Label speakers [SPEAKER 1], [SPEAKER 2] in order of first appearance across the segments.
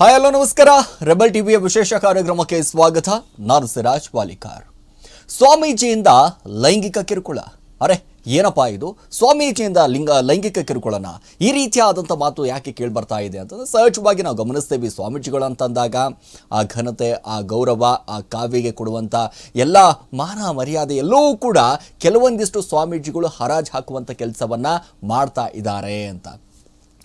[SPEAKER 1] Hi, hello, ನಮಸ್ಕಾರ. Rebel ಟಿವಿಯ ವಿಶೇಷ ಕಾರ್ಯಕ್ರಮಕ್ಕೆ ಸ್ವಾಗತ. ನಾನು ಸಿರಾಜ್ ಪಾಲಿಕಾರ್. ಸ್ವಾಮೀಜಿಯಿಂದ ಲೈಂಗಿಕ ಕಿರುಕುಳ. ಅರೆ, ಏನಪ್ಪ ಇದು? ಸ್ವಾಮೀಜಿಯಿಂದ ಲಿಂಗ, ಲೈಂಗಿಕ ಕಿರುಕುಳನ ಈ ರೀತಿಯಾದಂಥ ಮಾತು ಯಾಕೆ ಕೇಳಿಬರ್ತಾ ಇದೆ ಅಂತಂದರೆ ಸಹಜವಾಗಿ ನಾವು ಗಮನಿಸ್ತೇವೆ. ಸ್ವಾಮೀಜಿಗಳು ಅಂತಂದಾಗ ಆ ಘನತೆ, ಆ ಗೌರವ, ಆ ಕಾವ್ಯಗೆ ಕೊಡುವಂಥ ಎಲ್ಲ ಮಾನ, ಮರ್ಯಾದೆ ಎಲ್ಲವೂ ಕೂಡ ಕೆಲವೊಂದಿಷ್ಟು ಸ್ವಾಮೀಜಿಗಳು ಹರಾಜು ಹಾಕುವಂಥ ಕೆಲಸವನ್ನು ಮಾಡ್ತಾ ಇದ್ದಾರೆ ಅಂತ.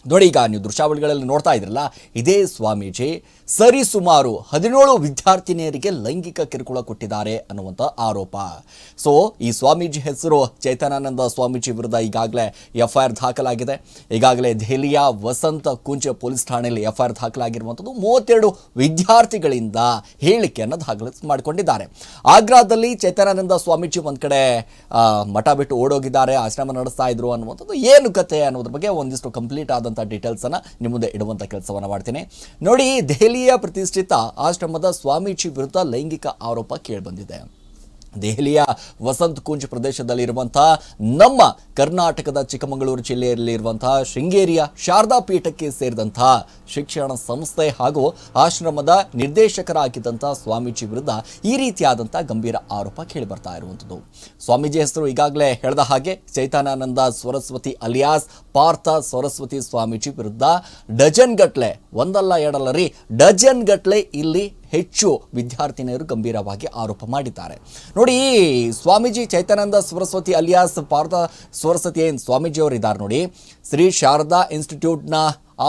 [SPEAKER 1] ನೋಡಿ ಈಗ ನೀವು ದೃಶ್ಯಾವಳಿಗಳಲ್ಲಿ ನೋಡ್ತಾ ಇದ್ರಲ್ಲ, ಇದೇ ಸ್ವಾಮೀಜಿ ಸರಿ ಸುಮಾರು ಹದಿನೇಳು ವಿದ್ಯಾರ್ಥಿನಿಯರಿಗೆ ಲೈಂಗಿಕ ಕಿರುಕುಳ ಕೊಟ್ಟಿದ್ದಾರೆ ಅನ್ನುವಂಥ ಆರೋಪ. ಸೊ ಈ ಸ್ವಾಮೀಜಿ ಹೆಸರು ಚೈತನಾನಂದ ಸ್ವಾಮೀಜಿ ವಿರುದ್ಧ ಈಗಾಗಲೇ ಎಫ್ ಐ ಆರ್ ದಾಖಲಾಗಿದೆ. ಈಗಾಗಲೇ ದೆಹಲಿಯ ವಸಂತ ಕುಂಚ ಪೊಲೀಸ್ ಠಾಣೆಯಲ್ಲಿ ಎಫ್ ಐ ಆರ್ ದಾಖಲಾಗಿರುವಂಥದ್ದು ಮೂವತ್ತೆರಡು ವಿದ್ಯಾರ್ಥಿಗಳಿಂದ ಹೇಳಿಕೆಯನ್ನು ದಾಖಲೆ ಮಾಡಿಕೊಂಡಿದ್ದಾರೆ. ಆಗ್ರಾದಲ್ಲಿ ಚೈತನಾನಂದ ಸ್ವಾಮೀಜಿ ಒಂದು ಕಡೆ ಮಠ ಬಿಟ್ಟು ಓಡೋಗಿದ್ದಾರೆ, ಆಶ್ರಮ ನಡೆಸ್ತಾ ಇದ್ರು ಅನ್ನುವಂಥದ್ದು ಏನು ಕತೆ ಅನ್ನೋದ್ರ ಬಗ್ಗೆ ಒಂದಿಷ್ಟು ಕಂಪ್ಲೀಟ್ ಆದಂಥ ಡೀಟೇಲ್ಸನ್ನು ನಿಮ್ಮ ಮುಂದೆ ಇಡುವಂಥ ಕೆಲಸವನ್ನು ಮಾಡ್ತೀನಿ. ನೋಡಿ, ದೆಹಲಿಯ ಪ್ರತಿಷ್ಠಿತ ಆಶ್ರಮದ ಸ್ವಾಮೀಜಿ ವಿರುದ್ಧ ಲೈಂಗಿಕ ಆರೋಪ ಕೇಳಿಬಂದಿದೆ ದೆಹಲಿಯ ವಸಂತ್ ಕುಂಜ್ ಪ್ರದೇಶದಲ್ಲಿರುವಂತಹ ನಮ್ಮ ಕರ್ನಾಟಕದ ಚಿಕ್ಕಮಗಳೂರು ಜಿಲ್ಲೆಯಲ್ಲಿರುವಂತಹ ಶೃಂಗೇರಿಯ ಶಾರದಾ ಪೀಠಕ್ಕೆ ಸೇರಿದಂತಹ ಶಿಕ್ಷಣ ಸಂಸ್ಥೆ ಹಾಗೂ ಆಶ್ರಮದ ನಿರ್ದೇಶಕರಾಗಿದ್ದಂತಹ ಸ್ವಾಮೀಜಿ ವಿರುದ್ಧ ಈ ರೀತಿಯಾದಂಥ ಗಂಭೀರ ಆರೋಪ ಕೇಳಿಬರ್ತಾ ಇರುವಂಥದ್ದು. ಸ್ವಾಮೀಜಿ ಹೆಸರು ಈಗಾಗಲೇ ಹೇಳಿದ ಹಾಗೆ ಚೈತನ್ಯಾನಂದ ಸರಸ್ವತಿ ಅಲಿಯಾಸ್, ಪಾರ್ಥ ಸರಸ್ವತಿ ಸ್ವಾಮೀಜಿ ವಿರುದ್ಧ ಡಜನ್ ಗಟ್ಲೆ ಒಂದಲ್ಲ ಎರಡಲ್ಲ ರೀ ಡಜನ್ ಗಟ್ಲೆ ಇಲ್ಲಿ ಹೆಚ್ಚು ವಿದ್ಯಾರ್ಥಿನಿಯರು ಗಂಭೀರವಾಗಿ ಆರೋಪ ಮಾಡಿದ್ದಾರೆ. ನೋಡಿ, ಸ್ವಾಮೀಜಿ ಚೈತಾನಂದ ಸರಸ್ವತಿ ಅಲಿಯಾಸ್ ಪಾರ್ಥ ಸರಸ್ವತಿ ಏನು ಸ್ವಾಮೀಜಿ ಅವರು ಇದ್ದಾರೆ ನೋಡಿ. ಶ್ರೀ ಶಾರದಾ ಇನ್ಸ್ಟಿಟ್ಯೂಟ್ನ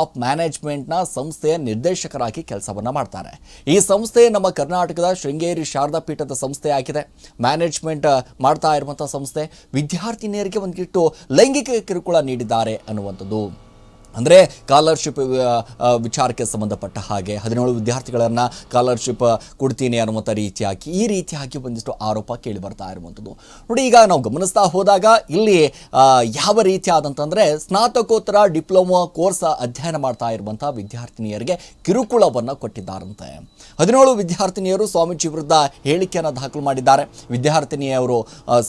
[SPEAKER 1] ಆಫ್ ಮ್ಯಾನೇಜ್ಮೆಂಟ್ನ ಸಂಸ್ಥೆಯ ನಿರ್ದೇಶಕರಾಗಿ ಕೆಲಸವನ್ನು ಮಾಡ್ತಾರೆ. ಈ ಸಂಸ್ಥೆ ನಮ್ಮ ಕರ್ನಾಟಕದ ಶೃಂಗೇರಿ ಶಾರದಾ ಪೀಠದ ಸಂಸ್ಥೆ ಆಗಿದೆ. ಮ್ಯಾನೇಜ್ಮೆಂಟ್ ಮಾಡ್ತಾ ಇರುವಂಥ ಸಂಸ್ಥೆ. ವಿದ್ಯಾರ್ಥಿನಿಯರಿಗೆ ಒಂದಿಟ್ಟು ಲೈಂಗಿಕ ಕಿರುಕುಳ ನೀಡಿದ್ದಾರೆ ಅನ್ನುವಂಥದ್ದು. ಅಂದರೆ ಸ್ಕಾಲರ್ಶಿಪ್ ವಿಚಾರಕ್ಕೆ ಸಂಬಂಧಪಟ್ಟ ಹಾಗೆ ಹದಿನೇಳು ವಿದ್ಯಾರ್ಥಿಗಳನ್ನು ಸ್ಕಾಲರ್ಶಿಪ್ ಕೊಡ್ತೀನಿ ಅನ್ನುವಂಥ ರೀತಿಯಾಗಿ ಈ ರೀತಿಯಾಗಿ ಒಂದಿಷ್ಟು ಆರೋಪ ಕೇಳಿ ಬರ್ತಾ ಇರುವಂಥದ್ದು. ನೋಡಿ, ಈಗ ನಾವು ಗಮನಿಸ್ತಾ ಹೋದಾಗ ಇಲ್ಲಿ ಯಾವ ರೀತಿ ಆದಂತಂದರೆ ಸ್ನಾತಕೋತ್ತರ ಡಿಪ್ಲೊಮಾ ಕೋರ್ಸ್ ಅಧ್ಯಯನ ಮಾಡ್ತಾ ಇರುವಂಥ ವಿದ್ಯಾರ್ಥಿನಿಯರಿಗೆ ಕಿರುಕುಳವನ್ನು ಕೊಟ್ಟಿದ್ದಾರಂತೆ. ಹದಿನೇಳು ವಿದ್ಯಾರ್ಥಿನಿಯರು ಸ್ವಾಮೀಜಿ ವಿರುದ್ಧ ಹೇಳಿಕೆಯನ್ನು ದಾಖಲು ಮಾಡಿದ್ದಾರೆ. ವಿದ್ಯಾರ್ಥಿನಿಯವರು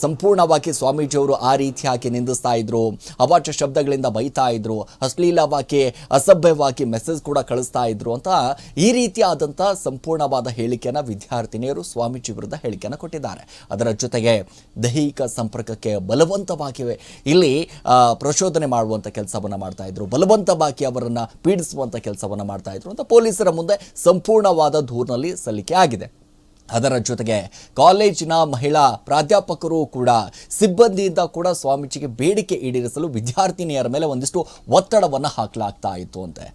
[SPEAKER 1] ಸಂಪೂರ್ಣವಾಗಿ ಸ್ವಾಮೀಜಿಯವರು ಆ ರೀತಿಯಾಗಿ ನಿಂದಿಸ್ತಾ ಇದ್ರು, ಅವಾಚ್ಯ ಶಬ್ದಗಳಿಂದ ಬೈತಾ ಇದ್ರು ಅಶ್ಲೀಲವಾಗಿ ಅಸಭ್ಯವಾಗಿ ಮೆಸೇಜ್ ಕೂಡ ಕಳಿಸ್ತಾ ಇದ್ರು ಅಂತ ಈ ರೀತಿಯಾದಂಥ ಸಂಪೂರ್ಣವಾದ ಹೇಳಿಕೆಯನ್ನು ವಿದ್ಯಾರ್ಥಿನಿಯರು ಸ್ವಾಮೀಜಿ ವಿರುದ್ಧ ಹೇಳಿಕೆಯನ್ನು ಕೊಟ್ಟಿದ್ದಾರೆ. ಅದರ ಜೊತೆಗೆ ದೈಹಿಕ ಸಂಪರ್ಕಕ್ಕೆ ಬಲವಂತವಾಗಿ ಇಲ್ಲಿ ಪ್ರಚೋದನೆ ಮಾಡುವಂಥ ಕೆಲಸವನ್ನು ಮಾಡ್ತಾ ಇದ್ರು, ಬಲವಂತವಾಗಿ ಅವರನ್ನು ಪೀಡಿಸುವಂಥ ಕೆಲಸವನ್ನು ಮಾಡ್ತಾ ಇದ್ರು ಅಂತ ಪೊಲೀಸರ ಮುಂದೆ ಸಂಪೂರ್ಣವಾದ ದೂರಿನಲ್ಲಿ ಸಲ್ಲಿಕೆ ಆಗಿದೆ. ಅದರ ಜೊತೆಗೆ ಕಾಲೇಜಿನ ಮಹಿಳಾ ಪ್ರಾಧ್ಯಾಪಕರು ಕೂಡ ಸಿಬ್ಬಂದಿಯಿಂದ ಕೂಡ ಸ್ವಾಮೀಜಿಗೆ ಬೇಡಿಕೆ ಈಡೇರಿಸಲು ವಿದ್ಯಾರ್ಥಿನಿಯರ ಮೇಲೆ ಒಂದಿಷ್ಟು ಒತ್ತಡವನ್ನು ಹಾಕಲಾಗ್ತಾ ಇತ್ತು ಅಂತೆ.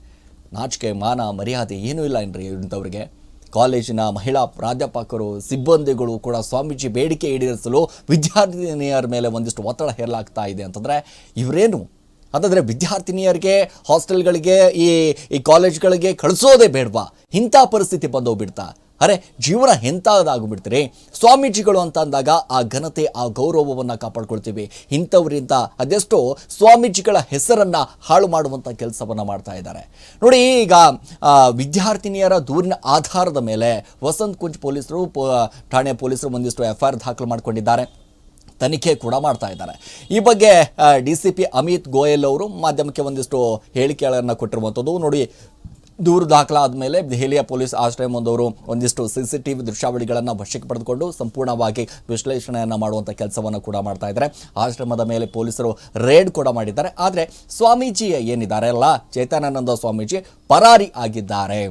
[SPEAKER 1] ನಾಚಿಕೆ, ಮಾನ, ಮರ್ಯಾದೆ ಏನೂ ಇಲ್ಲ ಏನ್ರಿ ಇಂಥವ್ರಿಗೆ. ಕಾಲೇಜಿನ ಮಹಿಳಾ ಪ್ರಾಧ್ಯಾಪಕರು, ಸಿಬ್ಬಂದಿಗಳು ಕೂಡ ಸ್ವಾಮೀಜಿ ಬೇಡಿಕೆ ಈಡೇರಿಸಲು ವಿದ್ಯಾರ್ಥಿನಿಯರ ಮೇಲೆ ಒಂದಿಷ್ಟು ಒತ್ತಡ ಹೇರಲಾಗ್ತಾ ಇದೆ ಅಂತಂದರೆ ಇವರೇನು ಹಾಗಾದರೆ ವಿದ್ಯಾರ್ಥಿನಿಯರಿಗೆ, ಹಾಸ್ಟೆಲ್ಗಳಿಗೆ, ಈ ಈ ಕಾಲೇಜ್ಗಳಿಗೆ ಕಳಿಸೋದೇ ಬೇಡವಾ? ಇಂಥ ಪರಿಸ್ಥಿತಿ ಬಂದೋಗ್ಬಿಡ್ತಾ ಅರೆ, ಜೀವನ ಎಂಥದ್ದಾಗ್ಬಿಡ್ತೀರಿ ಸ್ವಾಮೀಜಿಗಳು ಅಂತ ಅಂದಾಗ ಆ ಘನತೆ, ಆ ಗೌರವವನ್ನು ಕಾಪಾಡ್ಕೊಳ್ತೀವಿ. ಇಂಥವರಿಂದ ಅದೆಷ್ಟೋ ಸ್ವಾಮೀಜಿಗಳ ಹೆಸರನ್ನು ಹಾಳು ಮಾಡುವಂಥ ಕೆಲಸವನ್ನು ಮಾಡ್ತಾ ಇದ್ದಾರೆ. ನೋಡಿ, ಈಗ ವಿದ್ಯಾರ್ಥಿನಿಯರ ದೂರಿನ ಆಧಾರದ ಮೇಲೆ ವಸಂತ್ ಕುಂಜ್ ಪೊಲೀಸರು ಠಾಣೆ ಪೊಲೀಸರು ಒಂದಿಷ್ಟು ಎಫ್ ಆರ್ ದಾಖಲು ಮಾಡಿಕೊಂಡಿದ್ದಾರೆ. ತನಿಖೆ ಕೂಡ ಮಾಡ್ತಾ ಇದ್ದಾರೆ. ಈ ಬಗ್ಗೆ D C P Amit Goyal ಅವರು ಮಾಧ್ಯಮಕ್ಕೆ ಒಂದಿಷ್ಟು ಹೇಳಿಕೆಗಳನ್ನು ಕೊಟ್ಟಿರುವಂಥದ್ದು. ನೋಡಿ, ದೂರು ದಾಖಲಾದ ಮೇಲೆ ದೆಹಲಿಯ ಪೊಲೀಸ್ ಆಶ್ರಯಮೊಂದವರು ಒಂದಿಷ್ಟು ಸಿ ಸಿ ಟಿ ವಿ ದೃಶ್ಯಾವಳಿಗಳನ್ನು ವಶಕ್ಕೆ ಪಡೆದುಕೊಂಡು ಸಂಪೂರ್ಣವಾಗಿ ವಿಶ್ಲೇಷಣೆಯನ್ನು ಮಾಡುವಂಥ ಕೆಲಸವನ್ನು ಕೂಡ ಮಾಡ್ತಾ ಇದ್ದಾರೆ. ಆಶ್ರಮದ ಮೇಲೆ ಪೊಲೀಸರು ರೇಡ್ ಕೂಡ ಮಾಡಿದ್ದಾರೆ. ಆದರೆ ಸ್ವಾಮೀಜಿ ಏನಿದ್ದಾರೆ ಅಲ್ಲ? ಚೇತನಾನಂದ ಸ್ವಾಮೀಜಿ ಪರಾರಿ ಆಗಿದ್ದಾರೆ.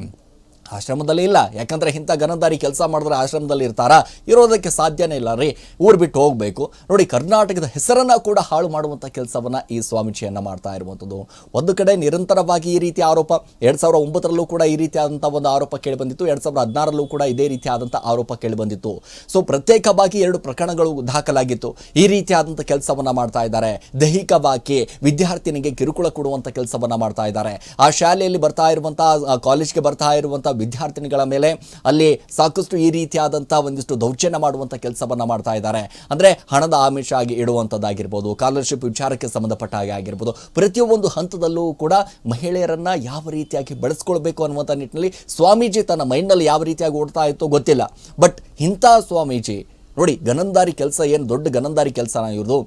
[SPEAKER 1] ಆಶ್ರಮದಲ್ಲಿ ಇಲ್ಲ. ಯಾಕಂದ್ರೆ ಇಂಥ ಗನದಾರಿ ಕೆಲಸ ಮಾಡಿದ್ರೆ ಆಶ್ರಮದಲ್ಲಿ ಇರ್ತಾರಾ? ಇರೋದಕ್ಕೆ ಸಾಧ್ಯನೇ ಇಲ್ಲ ರೀ. ಊರು ಬಿಟ್ಟು ಹೋಗಬೇಕು. ನೋಡಿ, ಕರ್ನಾಟಕದ ಹೆಸರನ್ನ ಕೂಡ ಹಾಳು ಮಾಡುವಂಥ ಕೆಲಸವನ್ನ ಈ ಸ್ವಾಮೀಜಿಯನ್ನ ಮಾಡ್ತಾ ಇರುವಂಥದ್ದು. ಒಂದು ಕಡೆ ನಿರಂತರವಾಗಿ ಈ ರೀತಿ ಆರೋಪ, ಎರಡ್ ಸಾವಿರದ ಒಂಬತ್ತರಲ್ಲೂ ಕೂಡ ಈ ರೀತಿಯಾದಂಥ ಒಂದು ಆರೋಪ ಕೇಳಿ ಬಂದಿತ್ತು ಎರಡ್ ಸಾವಿರದ ಹದಿನಾರಲ್ಲೂ ಕೂಡ ಇದೇ ರೀತಿಯಾದಂಥ ಆರೋಪ ಕೇಳಿ ಬಂದಿತ್ತು ಸೊ ಪ್ರತ್ಯೇಕವಾಗಿ ಎರಡು ಪ್ರಕರಣಗಳು ದಾಖಲಾಗಿತ್ತು. ಈ ರೀತಿಯಾದಂಥ ಕೆಲಸವನ್ನ ಮಾಡ್ತಾ ಇದ್ದಾರೆ. ದೈಹಿಕವಾಗಿ ವಿದ್ಯಾರ್ಥಿನಿಗೆ ಕಿರುಕುಳ ಕೊಡುವಂಥ ಕೆಲಸವನ್ನ ಮಾಡ್ತಾ ಇದ್ದಾರೆ. ಆ ಶಾಲೆಯಲ್ಲಿ ಬರ್ತಾ ಇರುವಂಥ ಕಾಲೇಜ್ಗೆ ಬರ್ತಾ ಇರುವಂಥ ವಿದ್ಯಾರ್ಥಿನಿಗಳ ಮೇಲೆ ಅಲ್ಲಿ ಸಾಕಷ್ಟು ಈ ರೀತಿಯಾದಂಥ ಒಂದಿಷ್ಟು ದೌರ್ಜನ್ಯ ಮಾಡುವಂಥ ಕೆಲಸವನ್ನು ಮಾಡ್ತಾ ಇದ್ದಾರೆ. ಅಂದರೆ ಹಣದ ಆಮಿಷ ಆಗಿ ಇಡುವಂಥದ್ದಾಗಿರ್ಬೋದು ಸ್ಕಾಲರ್ಶಿಪ್ ವಿಚಾರಕ್ಕೆ ಸಂಬಂಧಪಟ್ಟ ಹಾಗೆ ಆಗಿರ್ಬೋದು, ಪ್ರತಿಯೊಂದು ಹಂತದಲ್ಲೂ ಕೂಡ ಮಹಿಳೆಯರನ್ನು ಯಾವ ರೀತಿಯಾಗಿ ಬಳಸ್ಕೊಳ್ಬೇಕು ಅನ್ನುವಂಥ ನಿಟ್ಟಿನಲ್ಲಿ ಸ್ವಾಮೀಜಿ ತನ್ನ ಮೈಂಡ್ನಲ್ಲಿ ಯಾವ ರೀತಿಯಾಗಿ ಓಡ್ತಾ ಇತ್ತೋ ಗೊತ್ತಿಲ್ಲ. ಬಟ್ ಇಂಥ ಸ್ವಾಮೀಜಿ, ನೋಡಿ ಗನಂದಾರಿ ಕೆಲಸ ಏನು ದೊಡ್ಡ ಗನಂದಾರಿ ಕೆಲಸನ ಇವ್ರದು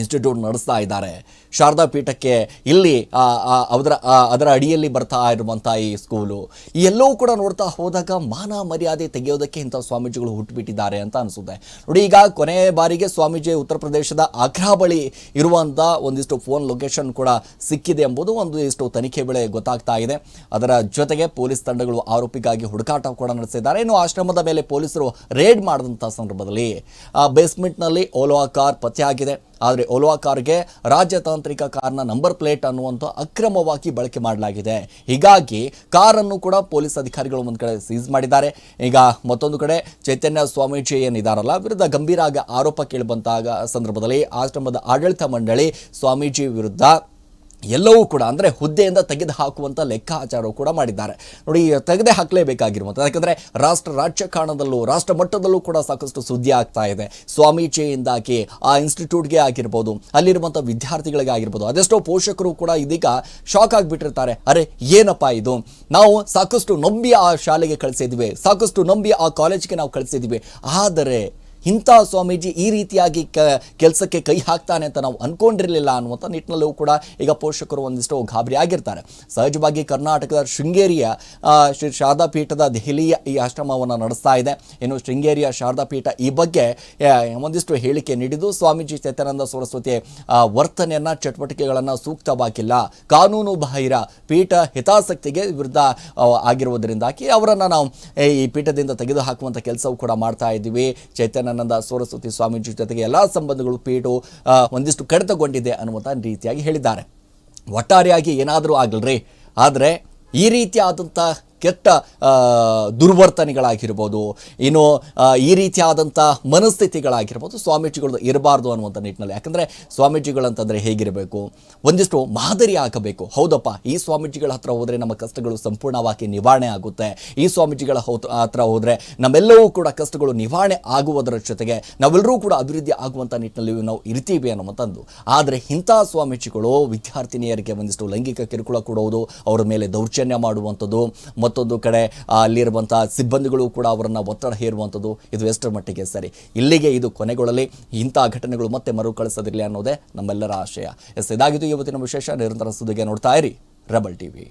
[SPEAKER 1] ಇನ್ಸ್ಟಿಟ್ಯೂಟ್ ನಡೆಸ್ತಾ ಇದ್ದಾರೆ. ಶಾರದಾ ಪೀಠಕ್ಕೆ ಇಲ್ಲಿ ಅದರ ಅದರ ಅಡಿಯಲ್ಲಿ ಬರ್ತಾ ಇರುವಂಥ ಈ ಸ್ಕೂಲು ಈ ಎಲ್ಲವೂ ಕೂಡ ನೋಡ್ತಾ ಹೋದಾಗ ಮಾನ ಮರ್ಯಾದೆ ತೆಗೆಯೋದಕ್ಕೆ ಇಂಥ ಸ್ವಾಮೀಜಿಗಳು ಹುಟ್ಟುಬಿಟ್ಟಿದ್ದಾರೆ ಅಂತ ಅನಿಸುತ್ತೆ. ನೋಡಿ, ಈಗ ಕೊನೆ ಬಾರಿಗೆ ಸ್ವಾಮೀಜಿ ಉತ್ತರ ಪ್ರದೇಶದ ಆಗ್ರಾ ಬಳಿ ಇರುವಂಥ ಒಂದಿಷ್ಟು ಫೋನ್ ಲೊಕೇಶನ್ ಕೂಡ ಸಿಕ್ಕಿದೆ ಎಂಬುದು ಒಂದು ಇಷ್ಟು ತನಿಖೆ ವೇಳೆ ಗೊತ್ತಾಗ್ತಾ ಇದೆ. ಅದರ ಜೊತೆಗೆ ಪೊಲೀಸ್ ತಂಡಗಳು ಆರೋಪಿಗಾಗಿ ಹುಡುಕಾಟ ಕೂಡ ನಡೆಸಿದ್ದಾರೆ. ಇನ್ನು ಆಶ್ರಮದ ಮೇಲೆ ಪೊಲೀಸರು ರೇಡ್ ಮಾಡಿದಂಥ ಸಂದರ್ಭದಲ್ಲಿ ಬೇಸ್ಮೆಂಟ್ನಲ್ಲಿ ಓಲೋ ಕಾರ್ ಪತ್ತೆಯಾಗಿದೆ. ಆದರೆ ಒಲ್ವಾ ಕಾರ್ಗೆ ರಾಜತಾಂತ್ರಿಕ ಕಾರ್ನ ನಂಬರ್ ಪ್ಲೇಟ್ ಅನ್ನುವಂಥ ಅಕ್ರಮವಾಗಿ ಬಳಕೆ ಮಾಡಲಾಗಿದೆ. ಹೀಗಾಗಿ ಕಾರನ್ನು ಕೂಡ ಪೊಲೀಸ್ ಅಧಿಕಾರಿಗಳು ಒಂದು ಕಡೆ ಸೀಸ್ ಮಾಡಿದ್ದಾರೆ. ಈಗ ಮತ್ತೊಂದು ಕಡೆ ಚೈತನ್ಯ ಸ್ವಾಮೀಜಿ ಏನಿದಾರಲ್ಲ, ವಿರುದ್ಧ ಗಂಭೀರ ಆರೋಪ ಕೇಳಿಬಂತಾಗ ಸಂದರ್ಭದಲ್ಲಿ ಆಶ್ರಮದ ಆಡಳಿತ ಮಂಡಳಿ ಸ್ವಾಮೀಜಿ ವಿರುದ್ಧ ಎಲ್ಲವೂ ಕೂಡ, ಅಂದರೆ ಹುದ್ದೆಯಿಂದ ತೆಗೆದು ಹಾಕುವಂಥ ಲೆಕ್ಕಾಚಾರವು ಕೂಡ ಮಾಡಿದ್ದಾರೆ. ನೋಡಿ, ತೆಗೆದೇ ಹಾಕಲೇಬೇಕಾಗಿರುವಂಥ ಯಾಕಂದರೆ ರಾಷ್ಟ್ರ ರಾಜಕಾರಣದಲ್ಲೂ ರಾಷ್ಟ್ರ ಮಟ್ಟದಲ್ಲೂ ಕೂಡ ಸಾಕಷ್ಟು ಸುದ್ದಿ ಆಗ್ತಾ ಇದೆ. ಸ್ವಾಮೀಜಿಯಿಂದಾಗಿ ಆ ಇನ್ಸ್ಟಿಟ್ಯೂಟ್ಗೆ ಆಗಿರ್ಬೋದು, ಅಲ್ಲಿರುವಂಥ ವಿದ್ಯಾರ್ಥಿಗಳಿಗೆ ಆಗಿರ್ಬೋದು, ಅದೆಷ್ಟೋ ಪೋಷಕರು ಕೂಡ ಇದೀಗ ಶಾಕ್ ಆಗಿಬಿಟ್ಟಿರ್ತಾರೆ. ಅರೆ, ಏನಪ್ಪ ಇದು? ನಾವು ಸಾಕಷ್ಟು ನಂಬಿ ಆ ಶಾಲೆಗೆ ಕಳಿಸಿದ್ವಿ, ಸಾಕಷ್ಟು ನಂಬಿ ಆ ಕಾಲೇಜಿಗೆ ನಾವು ಕಳಿಸಿದ್ವಿ. ಆದರೆ ಇಂಥ ಸ್ವಾಮೀಜಿ ಈ ರೀತಿಯಾಗಿ ಕ, ಕೆಲಸಕ್ಕೆ ಕೈ ಹಾಕ್ತಾನೆ ಅಂತ ನಾವು ಅನ್ಕೊಂಡಿರಲಿಲ್ಲ ಅನ್ನುವಂಥ ನಿಟ್ಟಿನಲ್ಲೂ ಕೂಡ ಈಗ ಪೋಷಕರು ಒಂದಿಷ್ಟು ಗಾಬರಿ ಆಗಿರ್ತಾರೆ ಸಹಜವಾಗಿ ಕರ್ನಾಟಕದ ಶೃಂಗೇರಿಯ ಶ್ರೀ ಶಾರದಾ ಪೀಠದ ದೆಹಲಿಯ ಈ ಆಶ್ರಮವನ್ನು ನಡೆಸ್ತಾ ಇದೆ. ಇನ್ನು ಶೃಂಗೇರಿಯ ಶಾರದಾ ಪೀಠ ಈ ಬಗ್ಗೆ ಒಂದಿಷ್ಟು ಹೇಳಿಕೆ ನೀಡಿದ್ದು ಸ್ವಾಮೀಜಿ ಚೈತನ್ಯಾನಂದ ಸರಸ್ವತಿ ವರ್ತನೆಯನ್ನು, ಚಟುವಟಿಕೆಗಳನ್ನು ಸೂಕ್ತವಾಗಿಲ್ಲ. ಕಾನೂನು ಬಾಹಿರ ಪೀಠ ಹಿತಾಸಕ್ತಿಗೆ ವಿರುದ್ಧ ಆಗಿರುವುದರಿಂದಾಗಿ ಅವರನ್ನು ನಾವು, ಈ ಪೀಠದಿಂದ ತೆಗೆದು ಹಾಕುವಂಥ ಕೆಲಸವೂ ಕೂಡ ಮಾಡ್ತಾ ಇದ್ದೀವಿ. ಚೈತನ್ಯಾನಂದ ಸರಸ್ವತಿ ಸ್ವಾಮೀಜಿ ಜೊತೆಗೆ ಎಲ್ಲ ಸಂಬಂಧಗಳು ಪೇಟು ಒಂದಿಷ್ಟು ಕಡಿತಗೊಂಡಿದೆ ಅನ್ನುವಂಥ ರೀತಿಯಾಗಿ ಹೇಳಿದ್ದಾರೆ. ಒಟ್ಟಾರೆಯಾಗಿ ಏನಾದರೂ ಆಗಲ್ರಿ? ಆದರೆ ಈ ರೀತಿಯಾದಂಥ ಕೆಟ್ಟ ದುರ್ವರ್ತನೆಗಳಾಗಿರ್ಬೋದು, ಏನು ಈ ರೀತಿಯಾದಂಥ ಮನಸ್ಥಿತಿಗಳಾಗಿರ್ಬೋದು ಸ್ವಾಮೀಜಿಗಳು ಇರಬಾರ್ದು ಅನ್ನುವಂಥ ನಿಟ್ಟಿನಲ್ಲಿ. ಯಾಕಂದರೆ ಸ್ವಾಮೀಜಿಗಳಂತಂದರೆ ಹೇಗಿರಬೇಕು? ಒಂದಿಷ್ಟು ಮಾದರಿ ಆಗಬೇಕು. ಹೌದಪ್ಪ, ಈ ಸ್ವಾಮೀಜಿಗಳ ಹತ್ರ ಹೋದರೆ ನಮ್ಮ ಕಷ್ಟಗಳು ಸಂಪೂರ್ಣವಾಗಿ ನಿವಾರಣೆ ಆಗುತ್ತೆ. ಈ ಸ್ವಾಮೀಜಿಗಳ ಹತ್ರ ಹೋದರೆ ನಮ್ಮೆಲ್ಲವೂ ಕೂಡ ಕಷ್ಟಗಳು ನಿವಾರಣೆ ಆಗುವುದರ ಜೊತೆಗೆ ನಾವೆಲ್ಲರೂ ಕೂಡ ಅಭಿವೃದ್ಧಿ ಆಗುವಂಥ ನಿಟ್ಟಿನಲ್ಲಿ ನಾವು ಇರ್ತೀವಿ ಅನ್ನುವಂಥದ್ದು ಆದರೆ ಇಂಥ ಸ್ವಾಮೀಜಿಗಳು ವಿದ್ಯಾರ್ಥಿನಿಯರಿಗೆ ಒಂದಿಷ್ಟು ಲೈಂಗಿಕ ಕಿರುಕುಳ ಕೊಡುವುದು ಅವರ ಮೇಲೆ ದೌರ್ಜನ್ಯ ಮಾಡುವಂಥದ್ದು ಮತ್ತೊಂದು ಕಡೆ ಅಲ್ಲಿರುವಂಥ ಸಿಬ್ಬಂದಿಗಳು ಕೂಡ ಅವರನ್ನು ಒತ್ತಡ ಹೇರುವಂಥದ್ದು ಇದು ಎಷ್ಟರ ಮಟ್ಟಿಗೆ ಸರಿ. ಇಲ್ಲಿಗೆ ಇದು ಕೊನೆಗೊಳ್ಳಲಿ. ಇಂಥ ಘಟನೆಗಳು ಮತ್ತೆ ಮರುಕಳಿಸದಿರಲಿ ಅನ್ನೋದೇ ನಮ್ಮೆಲ್ಲರ ಆಶಯ. ಎಸ್, ಇದಾಗಿದ್ದು ಇವತ್ತಿನ ವಿಶೇಷ. ನಿರಂತರ ಸುದ್ದಿಗೆ ನೋಡ್ತಾ ಇರಿ. Rebel TV.